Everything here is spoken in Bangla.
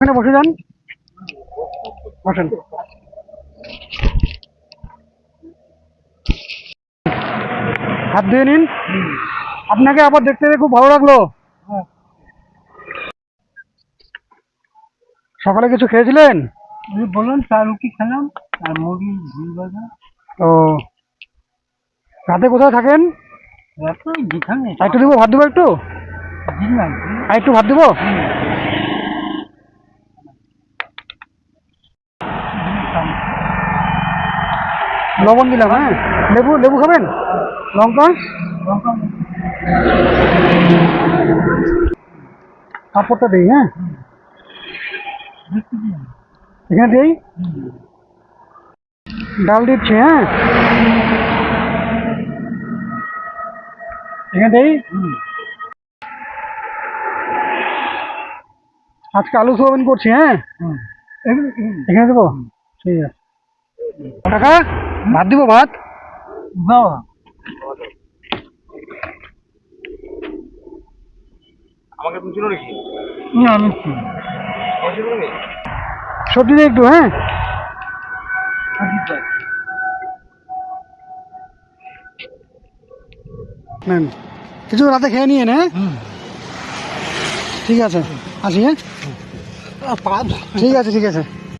এখানে বসে যান। বসেন। হাত ধুয়ে নিন। আপনাকে আবার দেখতে খুব ভালো লাগল। সকালে কিছু খেয়েছিলেন? বলুন চা রুটি খেলাম? আর মুরগি বাজা ও। রাতে কোথায় থাকেন? যেখানে একটু দেবো ভাত দেবো একটু। আর একটু ভাত দেবো? লবণ দিলাম হ্যাঁ। লেবু লেবু খাবেন? লঙ্কা? কাপড়টা দিই হ্যাঁ। এখানে দিই? ডাল দিচ্ছি হ্যাঁ। এখানে দিই? আজকে আলু সোয়াবিন করছি হ্যাঁ। এখানে দেবো? ঠিক আছে। কাকা? ভাত দিব ভাত? আমাকে তুমি চিনো নাকি? না চিনো সবজি দিয়ে একটু হ্যাঁ? নেন। কিছু রাতে খেয়ে নিয়ে হ্যাঁ? হুম। ঠিক আছে আসি হ্যাঁ? ঠিক আছে ঠিক আছে।